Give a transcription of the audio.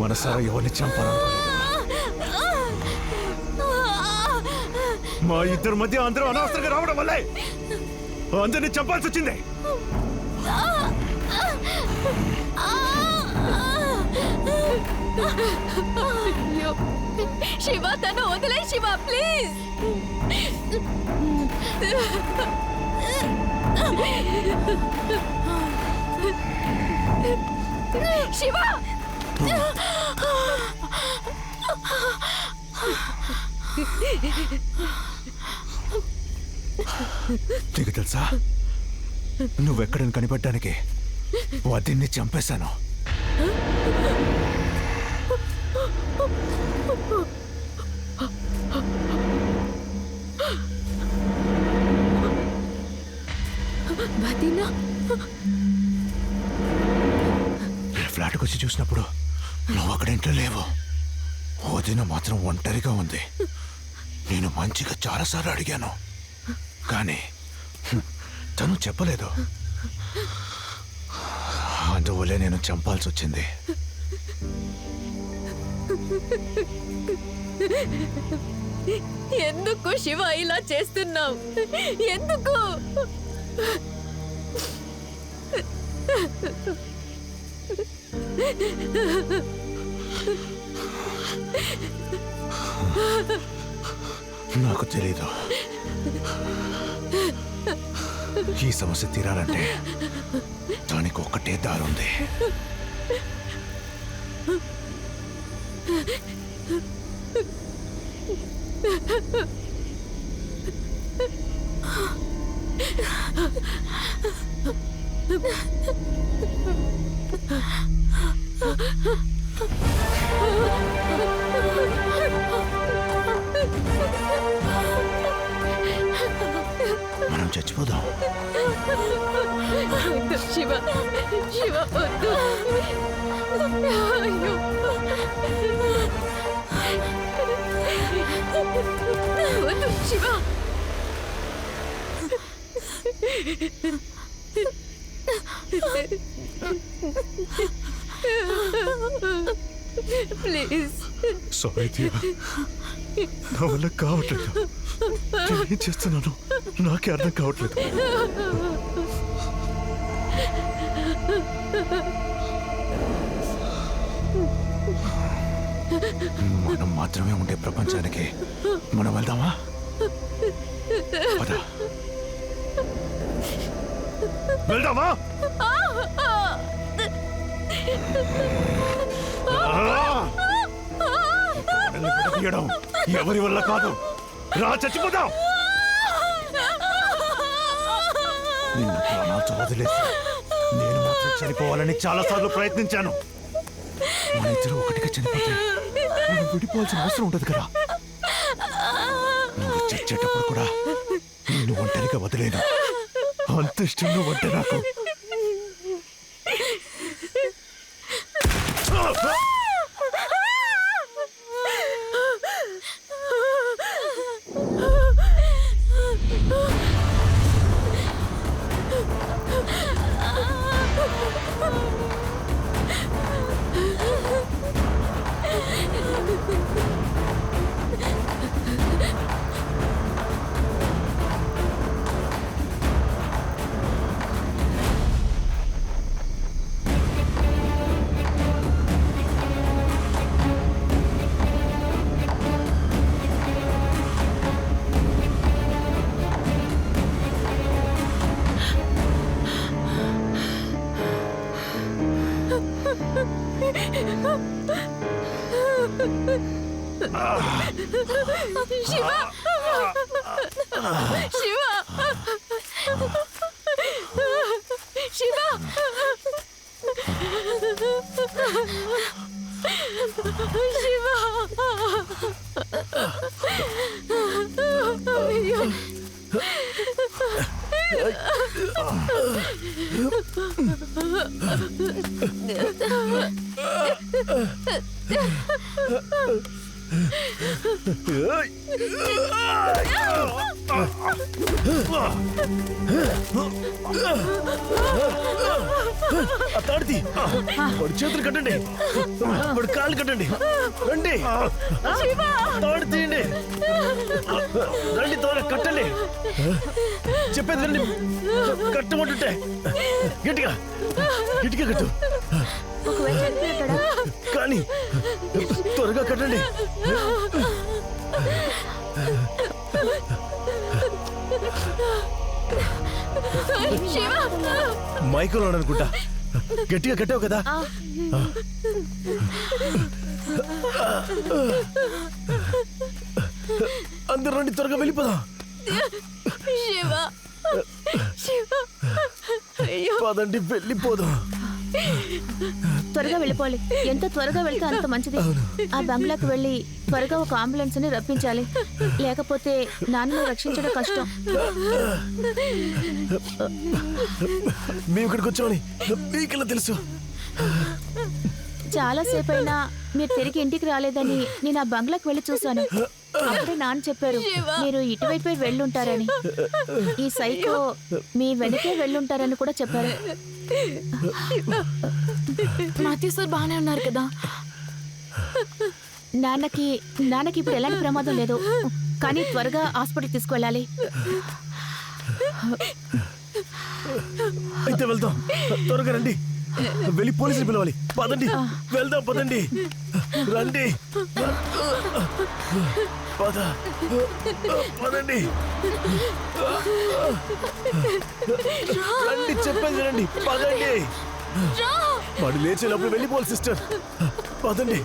మనసారా ఎవరిని చంపాలనుకోలేదు మా ఇద్దరి మధ్య అందరూ అనవసరంగా రావడం వల్లే అందరినీ చంపాల్సి వచ్చింది. శివ తను వదిలే శివ ప్లీజ్. శివ! నీకు తెలుసా? నువ్వెక్కడని కనిపెట్టడానికి వదిన్ని చంపేశాను. ఫ్లాట్కి వచ్చి చూసినప్పుడు నువ్వు అక్కడ ఇంట్లో లేవు. వదిన మాత్రం ఒంటరిగా ఉంది. నేను మంచిగా చాలాసార్లు అడిగాను. కానీ తను చెప్పలేదు. అందువల్లే నేను చంపాల్సి వచ్చింది ఎందుకు శివ ఇలా చేస్తున్నావు? ఎందుకు? నాకు తెలీదు. ఈ సమస్య తీరాలంటే దానికి ఒక్కటే దారుంది మనం చచ్చిపోదాం శివ శివ వద్దు. వద్దు శివ. ప్లీజ్. సారీ నా వల్ల కావట్లేదు. ఏం చేస్తున్నాను? నాకే అర్థం కావట్లేదు. మనం మాత్రమే ఉండే ప్రపంచానికి మనం వెళ్దామా. వెళ్దామా? విడదీయడం ఎవరి వల్ల కాదు? రా చచ్చిపోదాం. నిన్న ప్రాణాలతో వదిలేసి నేను మాత్రం చనిపోవాలని చాలా సార్లు ప్రయత్నించాను. మన ఇద్దరు ఒకటిగా చనిపోతే మనం విడిపోవాల్సిన అవసరం ఉండదు కదా. నువ్వు చచ్చేటప్పుడు కూడా నిన్ను ఒంటరిగా వదిలేను. అంత ఇష్టం నువ్వు అంటే నాకు. శివ శివ శివ శివ అయ్యో ఆ తాడితి వాడి చేతులు కట్టండి. వాడి కాళ్ళు కట్టండి. రండి. తాడు తీయండి. రండి త్వరగా కట్టండి. చెప్పేది రండి కట్టమంటుంటే. గట్టిగా. గట్టిగా కట్టు. కానీ త్వరగా కట్టండి. మైకులో అనుకుంటా గట్టిగా కట్టావు కదా. అందరు రండి త్వరగా వెళ్ళిపోదాం. పదండి వెళ్ళిపోదాం. త్వరగా వెళ్ళిపోవాలి. ఎంత త్వరగా వెళ్తే అంత మంచిది. ఆ బంగ్లాకి వెళ్ళి త్వరగా ఒక అంబులెన్స్ని రప్పించాలి. లేకపోతే నాన్నని రక్షించడం కష్టం. మేము ఇక్కడికి వచ్చామని మీకెలా తెలుసు? చాలా సేపు అయినా మీరు తిరిగి ఇంటికి రాలేదని నేను ఆ బంగ్లాకి వెళ్ళి చూశాను. అప్పుడే నాన్న చెప్పారు మీరు ఇటువైపే వెళ్ళుంటారని. ఈ సైకో మీ వెనకే వెళ్ళుంటారని కూడా చెప్పారు. మాథ్యూ సార్ బాగానే ఉన్నారు కదా. నాన్నకి నాన్నకి ఇప్పుడు ఎలాంటి ప్రమాదం లేదు. కానీ త్వరగా హాస్పిటల్ తీసుకువెళ్ళాలి. అయితే వెళ్దాం. త్వరగా రండి. వెళ్ళి పోలీసులు పిలవాలి. పదండి. వెళ్దాం పదండి. రండి. పద. పదండి. రండి చెప్పేది రండి పదండి. వాడు లేచేటప్పుడు వెళ్ళిపోవాలి సిస్టర్. పదండి.